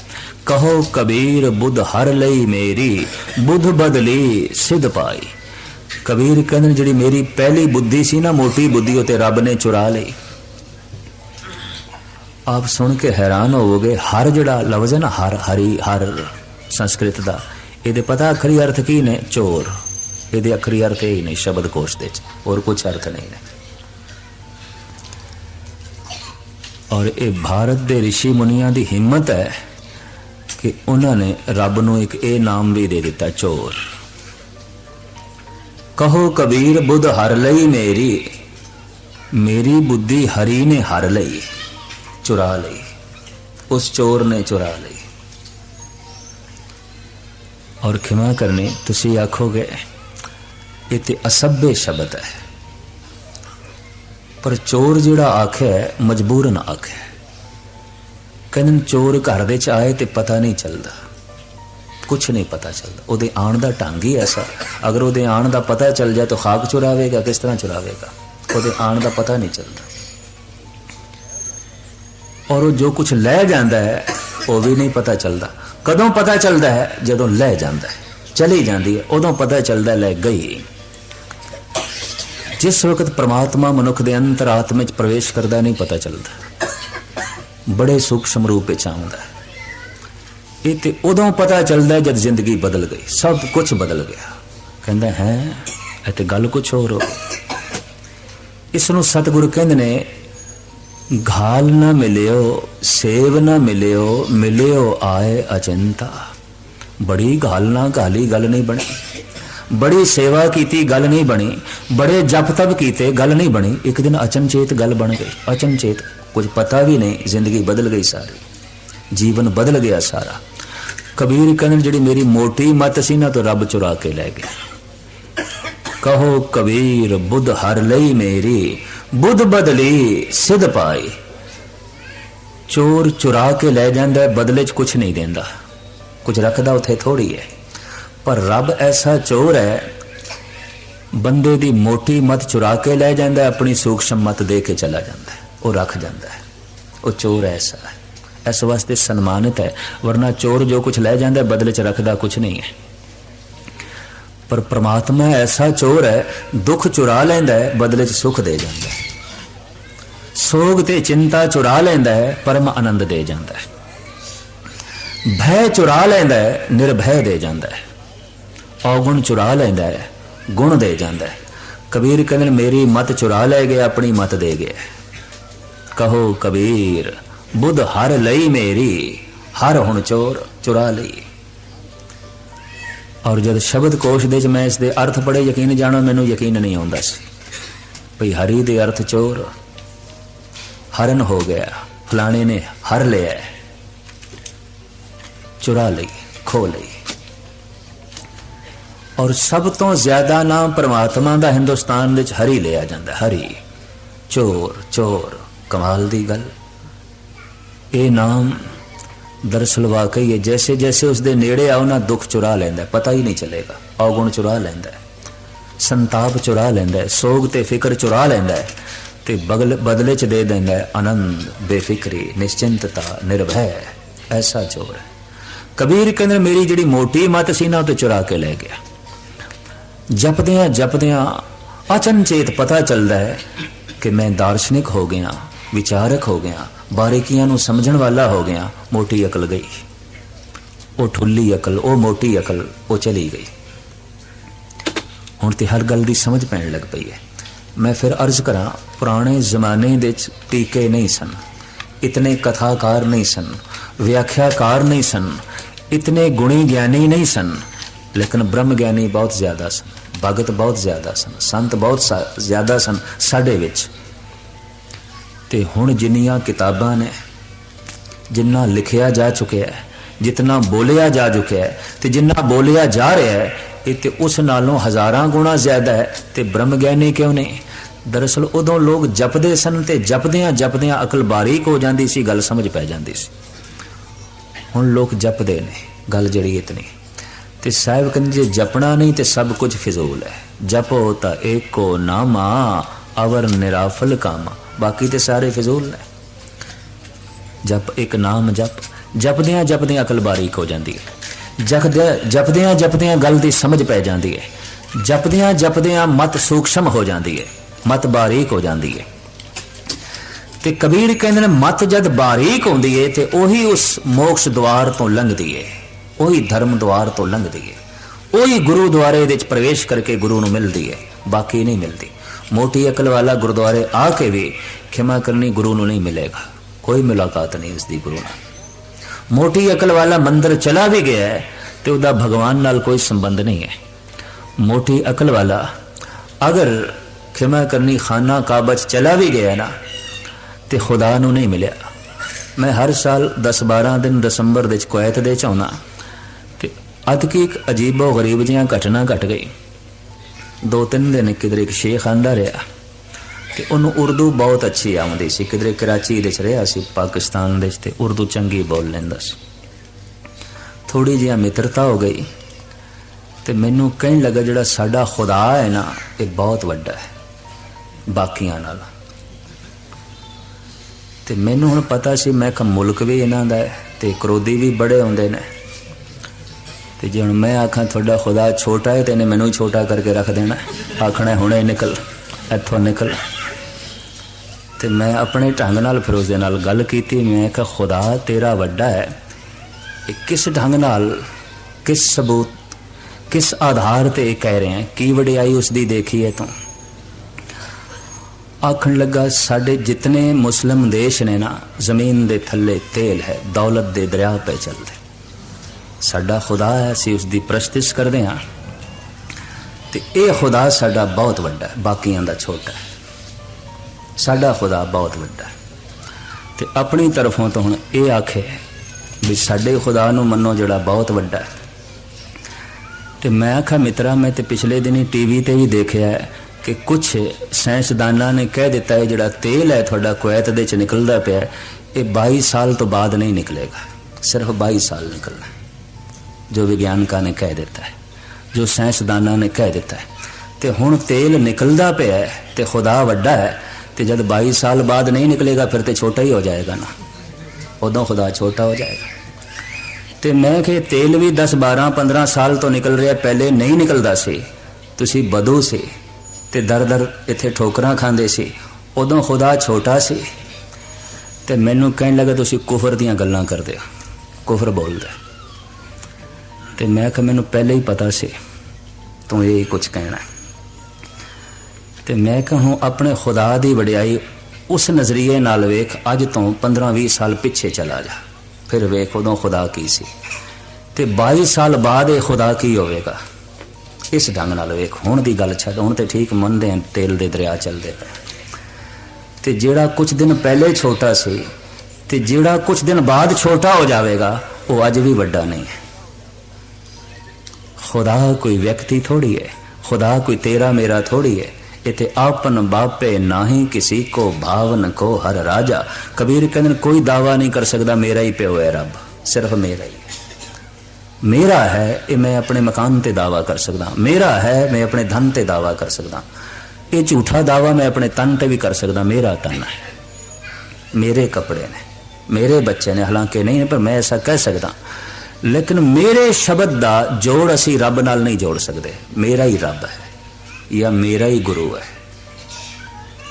ਕਹੋ ਕਬੀਰ, ਬੁੱਧ ਹਰ ਲਈ ਮੇਰੀ, ਬੁੱਧ ਬਦਲੀ ਸਿਧ ਪਾਈ। ਕਬੀਰ ਕਹਿੰਦੇ ਜਿਹੜੀ ਮੇਰੀ ਪਹਿਲੀ ਬੁੱਧੀ ਸੀ ਨਾ, ਮੋਟੀ ਬੁੱਧੀ ਉਹ ਰੱਬ ਨੇ ਚੁਰਾ ਲਈ। ਆਪ ਸੁਣ ਕੇ ਹੈਰਾਨ ਹੋਵੋਗੇ, ਹਰ ਜਿਹੜਾ ਲਫ਼ਜ਼ ਹੈ ਨਾ, ਹਰ, ਹਰੀ, ਹਰ ਸੰਸਕ੍ਰਿਤ ਦਾ, ਇਹਦੇ ਪਤਾ ਅਖਰੀ ਅਰਥ ਕੀ ਨੇ? ਚੋਰ। ਇਹਦੇ ਅਖਰੀ ਅਰਥ ਇਹ ਹੀ ਨੇ ਸ਼ਬਦ ਕੋਸ਼ ਦੇ ਚ ਹੋਰ ਕੁਝ ਅਰਥ ਨਹੀਂ ਨੇ। ਔਰ ਇਹ ਭਾਰਤ ਦੇ ઋષਿ ਮੁਨੀਆਂ ਦੀ ਹਿੰਮਤ ਹੈ ਕਿ ਉਹਨਾਂ ਨੇ ਰੱਬ ਨੂੰ ਇੱਕ ਇਹ ਨਾਮ ਵੀ ਦੇ ਦਿੱਤਾ, ਚੋਰ। ਕਹੋ ਕਬੀਰ, ਬੁੱਧ ਹਰ ਲਈ ਮੇਰੀ ਮੇਰੀ ਬੁੱਧੀ ਹਰੀ ਨੇ ਹਰ ਲਈ, ਚੁਰਾ ਲਈ, ਉਸ ਚੋਰ ਨੇ ਚੁਰਾ ਲਈ। ਔਰ ਖਿਮਾ ਕਰਨੀ, ਤੁਸੀਂ ਆਖੋਗੇ, ਇਹ ਤੇ ਅਸਭ्य ਸ਼ਬਦ ਹੈ। ਪਰ ਚੋਰ ਜਿਹੜਾ ਆਖਿਆ ਮਜਬੂਰਨ ਆਖਿਆ ਕਹਿੰਦੇ ਚੋਰ ਘਰ ਦੇ ਚ ਆਏ ਤੇ ਪਤਾ ਨਹੀਂ ਚੱਲਦਾ। ਕੁਝ ਨਹੀਂ ਪਤਾ ਚੱਲਦਾ। ਉਹਦੇ ਆਣ ਦਾ ਢੰਗ ਹੀ ਐਸਾ। ਅਗਰ ਉਹਦੇ ਆਣ ਦਾ ਪਤਾ ਚੱਲ ਜਾਏ ਤਾਂ ਖਾਕ ਚੁਰਾਵੇਗਾ, ਕਿਸ ਤਰ੍ਹਾਂ ਚੁਰਾਵੇਗਾ? ਉਹਦੇ ਆਣ ਦਾ ਪਤਾ ਨਹੀਂ ਚੱਲਦਾ। ਔਰ ਉਹ ਜੋ ਕੁਝ ਲੈ ਜਾਂਦਾ ਹੈ, ਉਹ ਵੀ ਨਹੀਂ ਪਤਾ ਚੱਲਦਾ। ਕਦੋਂ ਪਤਾ ਚੱਲਦਾ ਹੈ? ਜਦੋਂ ਲੈ ਜਾਂਦਾ ਹੈ। ਚਲੀ ਜਾਂਦੀ ਹੈ। ਉਦੋਂ ਪਤਾ ਚੱਲਦਾ ਲੈ ਗਈ। ਜਿਸ ਵਕਤ ਪ੍ਰਮਾਤਮਾ ਮਨੁੱਖ ਦੇ ਅੰਤਰਾਤਮਾ ਵਿੱਚ ਪ੍ਰਵੇਸ਼ ਕਰਦਾ, ਨਹੀਂ ਪਤਾ ਚੱਲਦਾ। ਬੜੇ ਸੂਖਸ਼ਮ ਰੂਪ ਵਿੱਚ ਆਉਂਦਾ ਹੈ। ਇਹ ਤੇ ਉਦੋਂ ਪਤਾ ਚੱਲਦਾ ਜਦ ਜ਼ਿੰਦਗੀ ਬਦਲ ਗਈ, ਸਭ ਕੁਝ ਬਦਲ ਗਿਆ। ਕਹਿੰਦਾ, ਹੈ, ਇਹ ਤੇ ਗੱਲ ਕੁਝ ਹੋਰ ਹੋ ਗਈ। ਇਸ ਨੂੰ ਸਤਿਗੁਰੂ ਕਹਿੰਦੇ ਨੇ, ਘਾਲ ਨਾ ਮਿਲਿਓ, ਸੇਵ ਨਾ ਮਿਲਿਓ ਮਿਲਿਓ ਆਏ ਅਚੰਤਾ। ਬੜੀ ਘਾਲ ਨਾ ਘਾਲੀ ਗੱਲ ਨਹੀਂ ਬਣੀ। ਬੜੀ ਸੇਵਾ ਕੀਤੀ, ਗੱਲ ਨਹੀਂ ਬਣੀ। ਬੜੇ ਜਪ ਤਪ ਕੀਤੇ, ਗੱਲ ਨਹੀਂ ਬਣੀ। ਇੱਕ ਦਿਨ ਅਚਨਚੇਤ ਗੱਲ ਬਣ ਗਈ। ਅਚਨਚੇਤ ਕੁਝ ਪਤਾ ਵੀ ਨਹੀਂ, ਜ਼ਿੰਦਗੀ ਬਦਲ ਗਈ ਸਾਰੀ। ਜੀਵਨ ਬਦਲ ਗਿਆ ਸਾਰਾ। ਕਬੀਰ ਕਹਿੰਦੇ ਜਿਹੜੀ ਮੇਰੀ ਮੋਟੀ ਮਤ ਸੀ ਨਾ, ਤਾਂ ਰੱਬ ਚੁਰਾ ਕੇ ਲੈ ਗਿਆ। ਕਹੋ, ਕਬੀਰ, ਬੁੱਧ ਹਰ ਲਈ ਮੇਰੀ, ਬੁੱਧ ਬਦਲੀ ਸਿੱਧ ਪਾਈ। ਚੋਰ ਚੁਰਾ ਕੇ ਲੈ ਜਾਂਦਾ, ਬਦਲੇ 'ਚ ਕੁਝ ਨਹੀਂ ਦਿੰਦਾ। ਕੁਝ ਰੱਖਦਾ ਉੱਥੇ ਥੋੜੀ ਹੈ। ਪਰ ਰੱਬ ਐਸਾ ਚੋਰ ਹੈ, ਬੰਦੇ ਦੀ ਮੋਟੀ ਮਤ ਚੁਰਾ ਕੇ ਲੈ ਜਾਂਦਾ, ਆਪਣੀ ਸੂਖਸ਼ਮ ਮਤ ਦੇ ਕੇ ਚਲਾ ਜਾਂਦਾ। ਉਹ ਰੱਖ ਜਾਂਦਾ ਹੈ। ਉਹ ਚੋਰ ਐਸਾ ਹੈ ਇਸ ਵਾਸਤੇ ਸਨਮਾਨਿਤ ਹੈ। ਵਰਨਾ ਚੋਰ ਜੋ ਕੁਝ ਲੈ ਜਾਂਦਾ ਬਦਲੇ 'ਚ ਰੱਖਦਾ ਕੁਝ ਨਹੀਂ ਹੈ। ਪਰ ਪ੍ਰਮਾਤਮਾ ਐਸਾ ਚੋਰ ਹੈ ਦੁੱਖ ਚੁਰਾ ਲੈਂਦਾ ਹੈ ਬਦਲੇ 'ਚ ਸੁੱਖ ਦੇ ਜਾਂਦਾ ਹੈ। ਸੋਗ ਤੇ ਚਿੰਤਾ ਚੁਰਾ ਲੈਂਦਾ ਹੈ ਪਰਮ ਆਨੰਦ ਦੇ ਜਾਂਦਾ ਹੈ। ਭੈ ਚੁਰਾ ਲੈਂਦਾ ਹੈ ਨਿਰਭੈ ਦੇ ਜਾਂਦਾ ਹੈ। ਔਗੁਣ ਚੁਰਾ ਲੈਂਦਾ ਹੈ ਗੁਣ ਦੇ ਜਾਂਦਾ ਹੈ। ਕਬੀਰ ਕਹਿੰਦੇ ਨੇ, ਮੇਰੀ ਮਤ ਚੁਰਾ ਲੈ ਗਿਆ ਆਪਣੀ ਮਤ ਦੇ ਗਿਆ ਕਹੋ ਕਬੀਰ, ਬੁੱਧ ਹਰ ਲਈ ਮੇਰੀ, ਹਰ ਹੁਣ ਚੋਰ ਚੁਰਾ ਲਈ। ਔਰ ਜਦ ਸ਼ਬਦ ਕੋਸ਼ ਦੇ ਚ ਮੈਂ ਇਸ ਦੇ ਅਰਥ ਪੜੇ ਯਕੀਨ ਜਾਣਾ, ਮੈਨੂੰ ਯਕੀਨ ਨਹੀਂ ਆਉਂਦਾ ਸੀ। ਭਈ ਹਰੀ ਦੇ ਅਰਥ ਚੋਰ, ਹਰਨ ਹੋ ਗਿਆ, ਫਲਾਣੇ ਨੇ ਹਰ ਲਿਆ, ਚੁਰਾ ਲਈ, ਖੋ ਲਈ। ਔਰ ਸਭ ਤੋਂ ਜ਼ਿਆਦਾ ਨਾਮ ਪਰਮਾਤਮਾ ਦਾ ਹਿੰਦੁਸਤਾਨ ਵਿੱਚ ਹਰੀ ਲਿਆ ਜਾਂਦਾ, ਹਰੀ, ਚੋਰ ਚੋਰ। ਕਮਾਲ ਦੀ ਗੱਲ। ਇਹ ਨਾਮ ਦਰਸਲ ਵਾਕਈ ਹੈ। ਜੈਸੇ ਜੈਸੇ ਉਸ ਦੇ ਨੇੜੇ ਆਉ ਨਾ ਦੁੱਖ ਚੁਰਾ ਲੈਂਦਾ ਪਤਾ ਹੀ ਨਹੀਂ ਚੱਲੇਗਾ। ਔਗੁਣ ਚੁਰਾ ਲੈਂਦਾ ਸੰਤਾਪ ਚੁਰਾ ਲੈਂਦਾ ਸੋਗ ਤੇ ਫਿਕਰ ਚੁਰਾ ਲੈਂਦਾ ਹੈ। ਤੇ ਬਗਲ, ਬਦਲੇ ਚ ਦੇ ਦਿੰਦਾ ਆਨੰਦ, ਬੇਫਿਕਰੀ, ਨਿਸ਼ਚਿੰਤਤਾ, ਨਿਰਭੈ, ਐਸਾ ਚੋਰ ਹੈ। ਕਬੀਰ ਕਹਿੰਦੇ, ਮੇਰੀ ਜਿਹੜੀ ਮੋਟੀ ਮਤ ਸੀ, ਨਾ ਉਹ ਤੇ ਚੁਰਾ ਕੇ ਲੈ ਗਿਆ। ਜਪਦਿਆਂ ਜਪਦਿਆਂ ਅਚਨਚੇਤ ਪਤਾ ਚੱਲਦਾ ਹੈ ਕਿ ਮੈਂ ਦਾਰਸ਼ਨਿਕ ਹੋ ਗਿਆ। ਵਿਚਾਰਕ ਹੋ ਗਿਆ, ਬਾਰੀਕੀਆਂ ਨੂੰ ਸਮਝਣ ਵਾਲਾ ਹੋ ਗਿਆ, ਮੋਟੀ ਅਕਲ ਗਈ। ਉਹ ਠੁੱਲੀ ਅਕਲ, ਉਹ ਮੋਟੀ ਅਕਲ, ਉਹ ਚਲੀ ਗਈ। ਹੁਣ ਤੇ ਹਰ ਗੱਲ ਦੀ ਸਮਝ ਪੈਣ ਲੱਗ ਪਈ ਹੈ। ਮੈਂ ਫਿਰ ਅਰਜ਼ ਕਰਾਂ, ਪੁਰਾਣੇ ਜ਼ਮਾਨੇ ਦੇ ਵਿੱਚ ਟੀਕੇ ਨਹੀਂ ਸਨ, ਇਤਨੇ ਕਥਾਕਾਰ ਨਹੀਂ ਸਨ, ਵਿਆਖਿਆਕਾਰ ਨਹੀਂ ਸਨ, ਇਤਨੇ ਗੁਣੀ ਗਿਆਨੀ ਨਹੀਂ ਸਨ, ਲੇਕਿਨ ਬ੍ਰਹਮ ਗਿਆਨੀ ਬਹੁਤ ਜ਼ਿਆਦਾ ਸਨ, ਭਗਤ ਬਹੁਤ ਜ਼ਿਆਦਾ ਸਨ, ਸੰਤ ਬਹੁਤ ਸਾ- ਜ਼ਿਆਦਾ ਸਨ ਸਾਡੇ ਵਿੱਚ। ਤੇ ਹੁਣ ਜਿੰਨੀਆਂ ਕਿਤਾਬਾਂ ਨੇ, ਜਿੰਨਾ ਲਿਖਿਆ ਜਾ ਚੁੱਕਿਆ ਹੈ ਜਿੰਨਾ ਬੋਲਿਆ ਜਾ ਚੁੱਕਿਆ ਹੈ ਤੇ ਜਿੰਨਾ ਬੋਲਿਆ ਜਾ ਰਿਹਾ ਹੈ, ਇਹ ਤੇ ਉਸ ਨਾਲੋਂ ਹਜ਼ਾਰਾਂ ਗੁਣਾ ਜ਼ਿਆਦਾ ਹੈ ਤੇ ਬ੍ਰਹਮ ਗਿਆਨੀ ਕਿਉਂ ਨਹੀਂ? ਦਰਅਸਲ ਉਦੋਂ ਲੋਕ ਜਪਦੇ ਸਨ ਤੇ ਜਪਦਿਆਂ ਜਪਦਿਆਂ ਅਕਲ ਬਾਰੀਕ ਹੋ ਜਾਂਦੀ ਸੀ, ਗੱਲ ਸਮਝ ਪੈ ਜਾਂਦੀ ਸੀ। ਹੁਣ ਲੋਕ ਜਪਦੇ ਨੇ, ਗੱਲ ਜਿਹੜੀ ਇਤਨੀ। ਤੇ ਸਾਹਿਬ ਕਹਿੰਦੇ ਜੇ ਜਪਣਾ ਨਹੀਂ ਤੇ ਸਭ ਕੁਝ ਫਿਜ਼ੂਲ ਹੈ। ਜਪੋ ਤਾਂ ਏਕੋ ਨਾਮਾ, ਅਵਰ ਨਿਰਾਫਲ ਕਾਮਾ। ਬਾਕੀ ਤੇ ਸਾਰੇ ਫਿਜ਼ੂਲ ਨੇ। ਜਪ ਇੱਕ ਨਾਮ ਜਪ। ਜਪਦਿਆਂ ਜਪਦਿਆਂ ਅਕਲ ਬਾਰੀਕ ਹੋ ਜਾਂਦੀ ਹੈ। ਜਪਦਿਆਂ ਜਪਦਿਆਂ ਜਪਦਿਆਂ ਗੱਲ ਦੀ ਸਮਝ ਪੈ ਜਾਂਦੀ ਹੈ। ਜਪਦਿਆਂ ਜਪਦਿਆਂ ਮਤ ਸੂਖਸ਼ਮ ਹੋ ਜਾਂਦੀ ਹੈ। ਮਤ ਬਾਰੀਕ ਹੋ ਜਾਂਦੀ ਹੈ। ਤੇ ਕਬੀਰ ਕਹਿੰਦੇ ਨੇ, ਮਤ ਜਦ ਬਾਰੀਕ ਹੁੰਦੀ ਏ ਤੇ ਉਹੀ ਉਸ ਮੋਕਸ਼ ਦਵਾਰ ਤੋਂ ਲੰਘਦੀ ਏ ਉਹੀ ਧਰਮ ਦਵਾਰ ਤੋਂ ਲੰਘਦੀ ਏ ਉਹੀ ਗੁਰੂ ਦੁਆਰੇ ਦੇ ਵਿੱਚ ਪ੍ਰਵੇਸ਼ ਕਰਕੇ ਗੁਰੂ ਨੂੰ ਮਿਲਦੀ ਏ ਬਾਕੀ ਨਹੀਂ ਮਿਲਦੀ। ਮੋਟੀ ਅਕਲ ਵਾਲਾ ਗੁਰਦੁਆਰੇ ਆ ਕੇ ਵੀ ਖਿਮਾ ਕਰਨੀ ਗੁਰੂ ਨੂੰ ਨਹੀਂ ਮਿਲੇਗਾ। ਕੋਈ ਮੁਲਾਕਾਤ ਨਹੀਂ ਉਸ ਦੀ ਗੁਰੂ ਨਾਲ। ਮੋਟੀ ਅਕਲ ਵਾਲਾ ਮੰਦਰ ਚਲਾ ਵੀ ਗਿਆ ਹੈ ਤੇ ਉਹਦਾ ਭਗਵਾਨ ਨਾਲ ਕੋਈ ਸੰਬੰਧ ਨਹੀਂ ਹੈ। ਮੋਟੀ ਅਕਲ ਵਾਲਾ ਅਗਰ ਖਿਮਾ ਕਰਨੀ ਖਾਨਾ ਕਾਬਾ 'ਚ ਚਲਾ ਵੀ ਗਿਆ ਨਾ, ਤੇ ਖੁਦਾ ਨੂੰ ਨਹੀਂ ਮਿਲਿਆ। ਮੈਂ ਹਰ ਸਾਲ 10-12 ਦਿਨ ਦਸੰਬਰ ਦੇ ਚ ਕੁਵੈਤ ਦੇ ਚ ਆਉਣਾ, ਤੇ ਅਦ ਇੱਕ ਅਜੀਬੋ ਗਰੀਬ ਜਿਹਾ ਘਟਨਾ ਘਟ ਗਈ। ਦੋ ਤਿੰਨ ਦਿਨ ਕਿਧਰੇ ਇੱਕ ਸ਼ੇਖ ਆਂਦਾ ਰਿਹਾ ਤੇ ਉਹਨੂੰ ਉਰਦੂ ਬਹੁਤ ਅੱਛੀ ਆਉਂਦੀ ਸੀ। ਕਿਧਰੇ ਕਰਾਚੀ ਦੇ ਚ ਰਿਹਾ ਸੀ, ਪਾਕਿਸਤਾਨ ਦੇ ਚ ਤੇ ਉਰਦੂ ਚੰਗੀ ਬੋਲ ਲੈਂਦਾ ਸੀ। ਥੋੜੀ ਜਿਹੀ ਮਿੱਤਰਤਾ ਹੋ ਗਈ ਤੇ ਮੈਨੂੰ ਕਹਿਣ ਲੱਗਾ, ਜਿਹੜਾ ਸਾਡਾ ਖੁਦਾ ਹੈ ਨਾ, ਇਹ ਬਹੁਤ ਵੱਡਾ ਹੈ, ਬਾਕੀਆਂ ਨਾਲ। ਤੇ ਮੈਨੂੰ ਹੁਣ ਪਤਾ ਸੀ, ਮੈਂ ਕਿ ਮੁਲਕ ਵੀ ਇਹਨਾਂ ਦਾ ਹੈ ਤੇ ਕਰੋਦੀ ਵੀ ਬੜੇ ਹੁੰਦੇ ਨੇ। ਤੇ ਜੇ ਹੁਣ ਮੈਂ ਆਖਾਂ ਤੁਹਾਡਾ ਖੁਦਾ ਛੋਟਾ ਹੈ ਤੇ ਇਹਨੇ ਮੈਨੂੰ ਛੋਟਾ ਕਰਕੇ ਰੱਖ ਦੇਣਾ। ਆਖਣਾ ਹੁਣੇ ਨਿਕਲ, ਇੱਥੋਂ ਨਿਕਲ। ਤੇ ਮੈਂ ਆਪਣੇ ਢੰਗ ਨਾਲ ਫਿਰ ਉਸ ਦੇ ਨਾਲ ਗੱਲ ਕੀਤੀ, ਮੈਂ ਕਿਹਾ, ਖੁਦਾ ਤੇਰਾ ਵੱਡਾ ਹੈ। ਇਹ ਕਿਸ ਢੰਗ ਨਾਲ, ਕਿਸ ਸਬੂਤ, ਕਿਸ ਆਧਾਰ ਤੇ ਇਹ ਕਹਿ ਰਹੇ ਹੈ? ਕੀ ਵਡਿਆਈ ਉਸ ਦੀ ਦੇਖੀ ਹੈ ਤੂੰ? ਆਖਣ ਲੱਗਾ, ਸਾਡੇ ਜਿਤਨੇ ਮੁਸਲਮ ਦੇਸ਼ ਨੇ ਨਾ, ਜ਼ਮੀਨ ਦੇ ਥੱਲੇ ਤੇਲ ਹੈ, ਦੌਲਤ ਦੇ ਦਰਿਆ ਪੇ ਚੱਲਦੇ। ਸਾਡਾ ਖੁਦਾ ਹੈ, ਅਸੀਂ ਉਸ ਦੀ ਪ੍ਰਸਤਿਸ਼ ਕਰਦੇ ਹਾਂ। ਤੇ ਇਹ ਖੁਦਾ ਸਾਡਾ ਬਹੁਤ ਵੱਡਾ ਹੈ, ਬਾਕੀਆਂ ਦਾ ਛੋਟਾ ਹੈ। ਸਾਡਾ ਖੁਦਾ ਬਹੁਤ ਵੱਡਾ ਹੈ। ਤੇ ਆਪਣੀ ਤਰਫੋਂ ਤੋਂ ਹੁਣ ਇਹ ਆਖੇ ਵੀ ਸਾਡੇ ਖੁਦਾ ਨੂੰ ਮੰਨੋ ਜਿਹੜਾ ਬਹੁਤ ਵੱਡਾ ਹੈ। ਤੇ ਮੈਂ ਆਖਾ ਮਿੱਤਰਾ, ਮੈਂ ਤੇ ਪਿਛਲੇ ਦਿਨੀ ਟੀਵੀ ਤੇ ਵੀ ਦੇਖਿਆ ਕਿ ਕੁਝ ਸਾਇੰਸਦਾਨਾਂ ਨੇ ਕਹਿ ਦਿੱਤਾ ਹੈ, ਜਿਹੜਾ ਤੇਲ ਹੈ ਤੁਹਾਡਾ ਕੁਵੈਤ ਦੇ ਚ ਨਿਕਲਦਾ ਪਿਆ ਇਹ 22 ਸਾਲ ਤੋਂ ਬਾਅਦ ਨਹੀਂ ਨਿਕਲੇਗਾ। ਸਿਰਫ 22 ਸਾਲ ਨਿਕਲਣਾ ਜੋ ਵਿਗਿਆਨਕਾਂ ਨੇ ਕਹਿ ਦਿੱਤਾ ਹੈ, ਜੋ ਸਾਇੰਸਦਾਨਾਂ ਨੇ ਕਹਿ ਦਿੱਤਾ ਹੈ। ਤੇ ਹੁਣ ਤੇਲ ਨਿਕਲਦਾ ਪਿਆ ਹੈ ਤੇ ਖੁਦਾ ਵੱਡਾ ਹੈ ਤੇ ਜਦ 22 ਸਾਲ ਬਾਅਦ ਨਹੀਂ ਨਿਕਲੇਗਾ ਫਿਰ ਤੇ ਛੋਟਾ ਹੀ ਹੋ ਜਾਏਗਾ ਨਾ। ਉਦੋਂ ਖੁਦਾ ਛੋਟਾ ਹੋ ਜਾਏਗਾ। ਤੇ ਮੈਂ ਕਿ ਤੇਲ ਵੀ 10 12 15 ਸਾਲ ਤੋਂ ਨਿਕਲ ਰਿਹਾ, ਪਹਿਲੇ ਨਹੀਂ ਨਿਕਲਦਾ ਸੀ। ਤੁਸੀਂ ਬਦੂ ਸੀ ਤੇ ਦਰ ਦਰ ਇੱਥੇ ਠੋਕਰਾਂ ਖਾਂਦੇ ਸੀ। ਉਦੋਂ ਖੁਦਾ ਛੋਟਾ ਸੀ। ਤੇ ਮੈਨੂੰ ਕਹਿਣ ਲੱਗਾ, ਤੁਸੀਂ ਕੁਫਰ ਦੀਆਂ ਗੱਲਾਂ ਕਰਦੇ ਹੋ। ਕੁਫਰ ਬੋਲਦਾ ਤੇ ਮੈਂ ਕਿਹਾ ਮੈਨੂੰ ਪਹਿਲੇ ਹੀ ਪਤਾ ਸੀ, ਤੂੰ ਇਹ ਕੁਝ ਕਹਿਣਾ ਹੈ। ਤੇ ਮੈਂ ਕਹਾਂ ਆਪਣੇ ਖੁਦਾ ਦੀ ਵਡਿਆਈ ਉਸ ਨਜ਼ਰੀਏ ਨਾਲ ਵੇਖ, ਅੱਜ ਤੋਂ 15-20 ਸਾਲ ਪਿੱਛੇ ਚਲਾ ਜਾ। ਫਿਰ ਵੇਖ ਉਦੋਂ ਖੁਦਾ ਕੀ ਸੀ। ਤੇ 22 ਸਾਲ ਬਾਅਦ ਇਹ ਖੁਦਾ ਕੀ ਹੋਵੇਗਾ? ਇਸ ਢੰਗ ਨਾਲ ਵੇਖ, ਹੁਣ ਦੀ ਗੱਲ ਛੱਡ, ਹੁਣ ਤੇ ਠੀਕ ਮੰਨਦੇ ਹਾਂ ਤੇਲ ਦੇ ਦਰਿਆ ਚੱਲਦੇ ਪਏ। ਤੇ ਜਿਹੜਾ ਕੁਝ ਦਿਨ ਪਹਿਲੇ ਛੋਟਾ ਸੀ, ਤੇ ਜਿਹੜਾ ਕੁਝ ਦਿਨ ਬਾਅਦ ਛੋਟਾ ਹੋ ਜਾਵੇਗਾ, ਉਹ ਅੱਜ ਵੀ ਵੱਡਾ ਨਹੀਂ ਹੈ। ਖੁਦਾ ਕੋਈ ਵਿਅਕਤੀ ਥੋੜੀ ਹੈ ਖੁਦਾ ਕੋਈ ਤੇਰਾ ਮੇਰਾ ਥੋੜੀ ਹੈ ਇਤੇ ਆਪਨ ਬਾਪੇ ਨਾਹੀ ਕਿਸੇ ਕੋ ਭਾਵਨ ਕੋ ਹਰ ਰਾਜਾ। ਕਬੀਰ ਕਹਿੰਦੇ ਕੋਈ ਦਾਵਾ ਨਹੀਂ ਕਰ ਸਕਦਾ, ਮੇਰਾ ਹੀ ਪਿਓ ਹੈ ਰੱਬ, ਸਿਰਫ ਮੇਰਾ ਹੀ। ਮੇਰਾ ਹੈ, ਇਹ ਮੈਂ ਆਪਣੇ ਮਕਾਨ ਤੇ ਦਾਵਾ ਕਰ ਸਕਦਾ। ਮੇਰਾ ਹੈ, ਮੈਂ ਆਪਣੇ ਧਨ ਤੇ ਦਾਵਾ ਕਰ ਸਕਦਾ। ਇਹ ਝੂਠਾ ਦਾਵਾ ਮੈਂ ਆਪਣੇ ਤਨ ਤੇ ਵੀ ਕਰ ਸਕਦਾ, ਮੇਰਾ ਤਨ ਹੈ। ਮੇਰੇ ਕੱਪੜੇ ਨੇ, ਮੇਰੇ ਬੱਚੇ ਨੇ, ਹਾਲਾਂਕਿ ਨਹੀਂ, ਪਰ ਮੈਂ ਐਸਾ ਕਹਿ ਸਕਦਾ। ਲੇਕਿਨ ਮੇਰੇ ਸ਼ਬਦ ਦਾ ਜੋੜ ਅਸੀਂ ਰੱਬ ਨਾਲ ਨਹੀਂ ਜੋੜ ਸਕਦੇ ਮੇਰਾ ਹੀ ਰੱਬ ਹੈ ਜਾਂ ਮੇਰਾ ਹੀ ਗੁਰੂ ਹੈ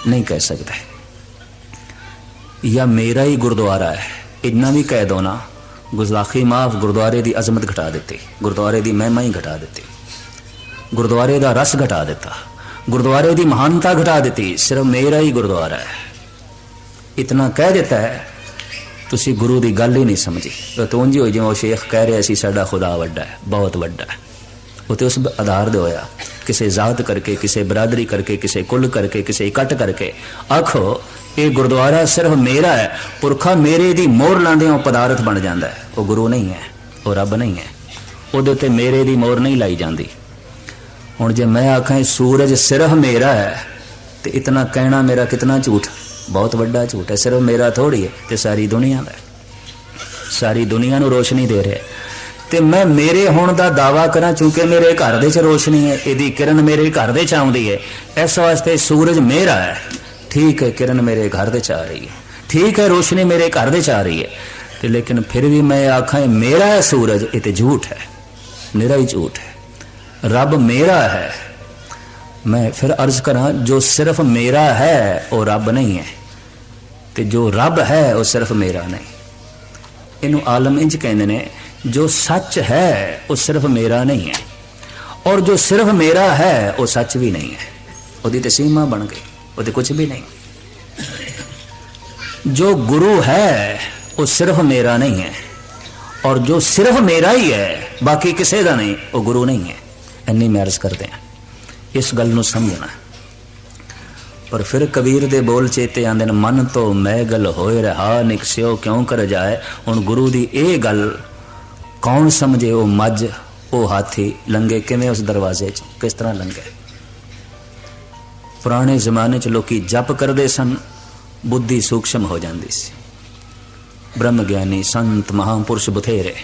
ਨਹੀਂ ਕਹਿ ਸਕਦੇ ਜਾਂ ਮੇਰਾ ਹੀ ਗੁਰਦੁਆਰਾ ਹੈ ਇੰਨਾ ਵੀ ਕਹਿ ਦੋ ਨਾ ਗੁਜ਼ਾਖੀ ਮਾਫ ਗੁਰਦੁਆਰੇ ਦੀ ਅਜ਼ਮਤ ਘਟਾ ਦਿੱਤੀ ਗੁਰਦੁਆਰੇ ਦੀ ਮਹਿਮਾ ਹੀ ਘਟਾ ਦਿੱਤੀ ਗੁਰਦੁਆਰੇ ਦਾ ਰਸ ਘਟਾ ਦਿੱਤਾ ਗੁਰਦੁਆਰੇ ਦੀ ਮਹਾਨਤਾ ਘਟਾ ਦਿੱਤੀ ਸਿਰਫ ਮੇਰਾ ਹੀ ਗੁਰਦੁਆਰਾ ਹੈ ਇਤਨਾ ਕਹਿ ਦਿੱਤਾ ਹੈ ਤੁਸੀਂ ਗੁਰੂ ਦੀ ਗੱਲ ਹੀ ਨਹੀਂ ਸਮਝੀ। ਉਹ ਤੋਂ ਉਂਝ ਹੋਈ ਜਿਵੇਂ ਉਹ ਸ਼ੇਖ ਕਹਿ ਰਿਹਾ ਸੀ, ਸਾਡਾ ਖੁਦਾ ਵੱਡਾ ਹੈ, ਬਹੁਤ ਵੱਡਾ ਹੈ। ਉਹ ਤੇ ਉਸ ਆਧਾਰ ਦੇ ਹੋਇਆ। ਕਿਸੇ ਜ਼ਾਤ ਕਰਕੇ, ਕਿਸੇ ਬਰਾਦਰੀ ਕਰਕੇ, ਕਿਸੇ ਕੁੱਲ ਕਰਕੇ, ਕਿਸੇ ਇਕੱਠ ਕਰਕੇ। ਆਖੋ, ਇਹ ਗੁਰਦੁਆਰਾ ਸਿਰਫ ਮੇਰਾ ਹੈ। ਪੁਰਖਾ ਮੇਰੇ ਦੀ ਮੋਹਰ ਲਾਉਂਦੇ ਉਹ ਪਦਾਰਥ ਬਣ ਜਾਂਦਾ ਹੈ। ਉਹ ਗੁਰੂ ਨਹੀਂ ਹੈ, ਉਹ ਰੱਬ ਨਹੀਂ ਹੈ। ਉਹਦੇ ਉੱਤੇ ਮੇਰੇ ਦੀ ਮੋਹਰ ਨਹੀਂ ਲਾਈ ਜਾਂਦੀ। ਹੁਣ ਜੇ ਮੈਂ ਆਖਾਂ ਸੂਰਜ ਸਿਰਫ ਮੇਰਾ ਹੈ, ਤੇ ਇਤਨਾ ਕਹਿਣਾ ਮੇਰਾ ਕਿਤਨਾ ਝੂਠ? ਬਹੁਤ ਵੱਡਾ ਝੂਠ ਹੈ, ਸਿਰਫ ਮੇਰਾ ਥੋੜੀ ਹੈ ਤੇ ਸਾਰੀ ਦੁਨੀਆ ਦਾ ਸਾਰੀ ਦੁਨੀਆ ਨੂੰ ਰੋਸ਼ਨੀ ਦੇ ਰਿਹਾ ਹੈ। ਤੇ ਮੈਂ ਮੇਰੇ ਹੋਣ ਦਾ ਦਾਵਾ ਕਰਾਂ ਕਿਉਂਕਿ ਮੇਰੇ ਘਰ ਦੇ ਚ ਰੋਸ਼ਨੀ ਹੈ, ਇਹਦੀ ਕਿਰਨ ਮੇਰੇ ਘਰ ਦੇ ਚ ਆਉਂਦੀ ਹੈ। ਇਸ ਵਾਸਤੇ ਸੂਰਜ ਮੇਰਾ ਹੈ। ਠੀਕ ਹੈ, ਕਿਰਨ ਮੇਰੇ ਘਰ ਦੇ ਚ ਆ ਰਹੀ ਹੈ। ਠੀਕ ਹੈ, ਰੋਸ਼ਨੀ ਮੇਰੇ ਘਰ ਦੇ ਚ ਆ ਰਹੀ ਹੈ। ਤੇ ਲੇਕਿਨ ਫਿਰ ਵੀ ਮੈਂ ਆਖਾਂ ਮੇਰਾ ਹੈ ਸੂਰਜ, ਇਹ ਤੇ ਝੂਠ ਹੈ। ਮੇਰਾ ਹੀ ਝੂਠ ਹੈ। ਰੱਬ ਮੇਰਾ ਹੈ। ਮੈਂ ਫਿਰ ਅਰਜ਼ ਕਰਾਂ, ਜੋ ਸਿਰਫ ਮੇਰਾ ਹੈ, ਉਹ ਰੱਬ ਨਹੀਂ ਹੈ। ਤੇ ਜੋ ਰੱਬ ਹੈ, ਉਹ ਸਿਰਫ ਮੇਰਾ ਨਹੀਂ। ਇਹਨੂੰ ਆਲਮ ਇੰਜ ਕਹਿੰਦੇ ਨੇ, ਜੋ ਸੱਚ ਹੈ, ਉਹ ਸਿਰਫ ਮੇਰਾ ਨਹੀਂ ਹੈ। ਔਰ ਜੋ ਸਿਰਫ ਮੇਰਾ ਹੈ, ਉਹ ਸੱਚ ਵੀ ਨਹੀਂ ਹੈ। ਉਹਦੀ ਤੇ ਸੀਮਾ ਬਣ ਗਈ, ਉਹਦੇ ਕੁਝ ਵੀ ਨਹੀਂ। ਜੋ ਗੁਰੂ ਹੈ, ਉਹ ਸਿਰਫ ਮੇਰਾ ਨਹੀਂ ਹੈ। ਔਰ ਜੋ ਸਿਰਫ ਮੇਰਾ ਹੀ ਹੈ, ਬਾਕੀ ਕਿਸੇ ਦਾ ਨਹੀਂ, ਉਹ ਗੁਰੂ ਨਹੀਂ ਹੈ। ਇੰਨੀ ਮੈਰਜ ਕਰਦੇ ਆ ਇਸ ਗੱਲ ਨੂੰ ਸਮਝਣਾ। ਪਰ ਫਿਰ ਕਬੀਰ ਦੇ ਬੋਲ ਚੇਤੇ ਆਂਦੇ ਨੇ ਮਨ ਤੋਂ ਮੈਂ ਮੈਗਲ ਹੋਏ ਰਹਾ ਨਿਕਸਿਓ ਕਿਉਂ ਕਰ ਜਾਏ? ਹੁਣ ਗੁਰੂ ਦੀ ਇਹ ਗੱਲ ਕੌਣ ਸਮਝੇ? ਉਹ ਮੱਝ, ਉਹ ਹਾਥੀ ਲੰਗੇ ਕਿਵੇਂ ਉਸ ਦਰਵਾਜ਼ੇ 'ਚ? ਕਿਸ ਤਰ੍ਹਾਂ ਲੰਗੇ ਪੁਰਾਣੇ ਜ਼ਮਾਨੇ 'ਚ ਲੋਕੀ ਜਪ ਕਰਦੇ ਸਨ, ਬੁੱਧੀ ਸੂਖਸ਼ਮ ਹੋ ਜਾਂਦੀ ਸੀ। ਬ੍ਰਹਮ ਗਿਆਨੀ, ਸੰਤ, ਮਹਾਪੁਰਸ਼ ਬਥੇਰੇ।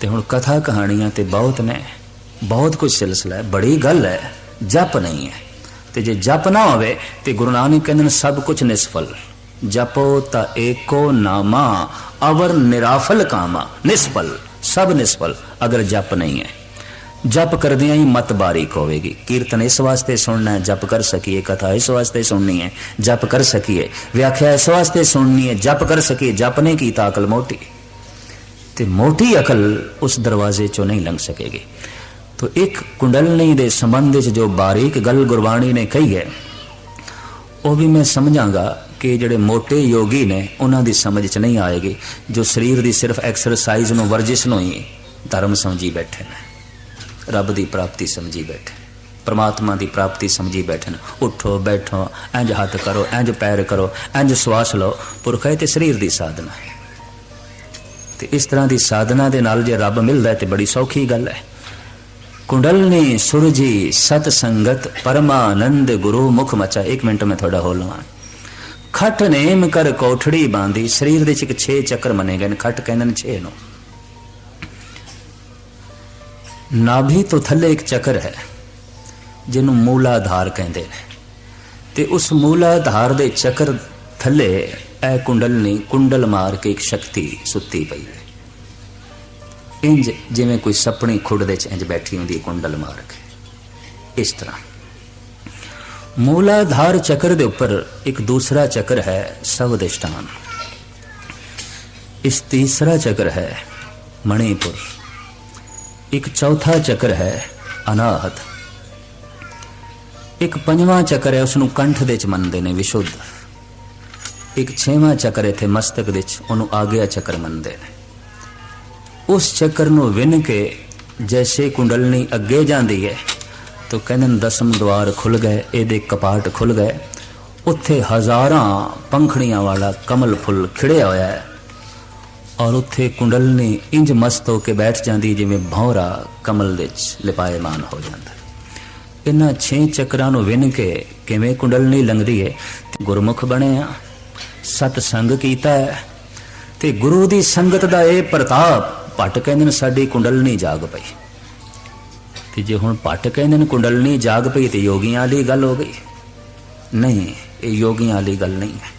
ਤੇ ਹੁਣ ਕਥਾ ਕਹਾਣੀਆਂ ਤੇ ਬਹੁਤ ਨੇ। ਬਹੁਤ ਕੁਝ ਸਿਲਸਿਲਾ ਹੈ, ਬੜੀ ਗੱਲ ਹੈ, ਜਪ ਨਹੀਂ ਹੈ। ਤੇ ਜੇ ਜਪ ਨਾ ਹੋਵੇ, ਤੇ ਗੁਰੂ ਨਾਨਕ ਕਹਿੰਦੇ ਨੇ ਸਭ ਕੁਝ ਨਿਸਫਲ। ਜਪੋ ਤਾਂ ਏਕੋ ਨਾਮਾ, ਅਵਰ ਨਿਰਾਫਲ ਕਾਮਾ। ਨਿਸਫਲ, ਸਭ ਨਿਸਫਲ, ਅਗਰ ਜਪ ਨਹੀਂ ਹੈ। ਜਪ ਕਰਦਿਆਂ ਹੀ ਮਤ ਬਾਰੀਕ ਹੋਵੇਗੀ। ਕੀਰਤਨ ਇਸ ਵਾਸਤੇ ਸੁਣਨਾ ਹੈ, ਜਪ ਕਰ ਸਕੀਏ, ਕਥਾ ਇਸ ਵਾਸਤੇ ਸੁਣਨੀ ਹੈ, ਜਪ ਕਰ ਸਕੀਏ। ਵਿਆਖਿਆ ਇਸ ਵਾਸਤੇ ਸੁਣਨੀ ਹੈ, ਜਪ ਕਰ ਸਕੀਏ, ਜਪ ਨੇ ਕੀਤਾ ਅਕਲ ਮੋਟੀ। ਤੇ ਮੋਟੀ ਅਕਲ ਉਸ ਦਰਵਾਜ਼ੇ ਚੋਂ ਨਹੀਂ ਲੰਘ ਸਕੇਗੀ। ਤੋ ਇੱਕ ਕੁੰਡਲਨੀ ਦੇ ਸੰਬੰਧ ਵਿੱਚ ਜੋ ਬਾਰੀਕ ਗੱਲ ਗੁਰਬਾਣੀ ਨੇ ਕਹੀ ਹੈ ਉਹ ਵੀ ਮੈਂ ਸਮਝਾਂਗਾ ਕਿ ਜਿਹੜੇ ਮੋٹے ਯੋਗੀ ਨੇ ਉਹਨਾਂ ਦੀ ਸਮਝ ਚ ਨਹੀਂ ਆਏਗੀ ਜੋ ਸਰੀਰ ਦੀ ਸਿਰਫ ਐਕਸਰਸਾਈਜ਼ ਨੂੰ ਵਰਜਿਸ਼ ਨੂੰ ਹੀ ਧਰਮ ਸਮਝੀ ਬੈਠੇ ਨੇ ਰੱਬ ਦੀ ਪ੍ਰਾਪਤੀ ਸਮਝੀ ਬੈਠੇ ਪਰਮਾਤਮਾ ਦੀ ਪ੍ਰਾਪਤੀ ਸਮਝੀ ਬੈਠੇ ਨੇ ਉਠੋ ਬੈਠੋ ਇੰਜ ਹੱਥ ਕਰੋ ਇੰਜ ਪੈਰ ਕਰੋ ਇੰਜ ਸਵਾਸ ਲਓ ਪੁਰਖ ਹੈ ਤੇ ਸਰੀਰ ਦੀ ਸਾਧਨਾ ਹੈ ਤੇ ਇਸ ਤਰ੍ਹਾਂ ਦੀ ਸਾਧਨਾ ਦੇ ਨਾਲ ਜੇ ਰੱਬ ਮਿਲਦਾ ਹੈ ਤੇ ਬੜੀ ਸੌਖੀ ਗੱਲ ਹੈ ਕੁੰਡਲਨੀ ਸੁਰਜੀ ਸਤ ਸੰਗਤ ਪਰਮਾਨੰਦ ਗੁਰੂ ਮਚਾ 1 ਮਿੰਟ ਮੈਂ ਤੁਹਾਡਾ ਹੋ ਲਵਾਂ ਖਟ ਨੇਮ ਕਰ ਕੋਠੜੀ ਬਾਂਦੀ ਸਰੀਰ ਦੇ ਵਿੱਚ 6 ਚੱਕਰ ਮੰਨੇ ਗਏ ਨੇ ਖਟ ਕਹਿੰਦੇ ਨੇ 6 ਨੂੰ ਨਾਭੀ ਤੋਂ ਥੱਲੇ ਇੱਕ ਚੱਕਰ ਹੈ ਜਿਹਨੂੰ ਮੂਲਾਧਾਰ ਕਹਿੰਦੇ ਨੇ ਤੇ ਉਸ ਮੂਲਾਧਾਰ ਦੇ ਚੱਕਰ ਥੱਲੇ ਇਹ ਕੁੰਡਲਨੀ ਕੁੰਡਲ ਮਾਰ ਕੇ ਇੱਕ ਸ਼ਕਤੀ ਸੁੱਤੀ ਪਈ ਹੈ ਇੰਜ ਜਿਵੇਂ ਕੋਈ ਸਪਣੀ ਖੁੱਡ ਦੇ ਚ ਇੰਜ ਬੈਠੀ ਹੁੰਦੀ ਕੁੰਡਲ ਮਾਰ ਕੇ। ਇਸ ਤਰ੍ਹਾਂ। ਮੂਲਾਧਾਰ ਚੱਕਰ ਦੇ ਉੱਪਰ ਇੱਕ ਦੂਸਰਾ ਚੱਕਰ ਹੈ ਸਵਦਿਸ਼ਟਾਨ। ਇਸ ਤੀਸਰਾ ਚੱਕਰ ਹੈ ਮਣੀਪੁਰ। ਇੱਕ ਚੌਥਾ ਚੱਕਰ ਹੈ ਅਨਾਹਤ। ਇੱਕ ਪੰਜਵਾਂ ਚੱਕਰ ਹੈ ਉਸ ਨੂੰ ਕੰਠ ਦੇ ਚ ਮੰਨਦੇ ਨੇ ਵਿਸ਼ੁੱਧ। ਇੱਕ ਛੇਵਾਂ ਚੱਕਰ ਇੱਥੇ ਮਸਤਕ ਦੇ ਚ, ਉਹਨੂੰ ਆਗਿਆ ਚੱਕਰ ਮੰਨਦੇ ਨੇ। ਉਸ ਚੱਕਰ ਨੂੰ ਵਿੰਨ ਕੇ ਜੈਸੇ ਕੁੰਡਲਨੀ ਅੱਗੇ ਜਾਂਦੀ ਹੈ, ਤਾਂ ਕਹਿੰਦੇ ਨੇ ਦਸਮ ਦਵਾਰ ਖੁੱਲ ਗਏ, ਇਹਦੇ ਕਪਾਟ ਖੁੱਲ ਗਏ। ਉੱਥੇ ਹਜ਼ਾਰਾਂ ਪੰਖੜੀਆਂ ਵਾਲਾ ਕਮਲ ਫੁੱਲ ਖਿੜਿਆ ਹੋਇਆ ਹੈ। ਔਰ ਉੱਥੇ ਕੁੰਡਲਨੀ ਇੰਜ ਮਸਤ ਹੋ ਕੇ ਬੈਠ ਜਾਂਦੀ ਜਿਵੇਂ ਭੌਰਾ ਕਮਲ ਦੇ ਵਿੱਚ ਲਿਪਾਇਮਾਨ ਹੋ ਜਾਂਦਾ ਇਹਨਾਂ ਛੇ ਚੱਕਰਾਂ ਨੂੰ ਵਿੰਨ ਕੇ ਕਿਵੇਂ ਕੁੰਡਲਨੀ ਲੰਘਦੀ ਹੈ, ਤੇ ਗੁਰਮੁਖ ਬਣਿਆ ਸਤ ਸੰਗ ਕੀਤਾ ਹੈ, ਤੇ ਗੁਰੂ ਦੀ ਸੰਗਤ ਦਾ ਇਹ ਪ੍ਰਤਾਪ ਪੱਟ ਕਹਿੰਦੇ ਨੇ, ਸਾਡੀ ਕੁੰਡਲਨੀ ਜਾਗ ਪਈ। ਤੇ ਜੇ ਹੁਣ ਪੱਟ ਕਹਿੰਦੇ ਨੇ ਕੁੰਡਲਨੀ ਜਾਗ ਪਈ ਤੇ ਯੋਗੀਆਂ ਵਾਲੀ ਗੱਲ ਹੋ ਗਈ। ਨਹੀਂ, ਇਹ ਯੋਗੀਆਂ ਵਾਲੀ ਗੱਲ ਨਹੀਂ ਹੈ।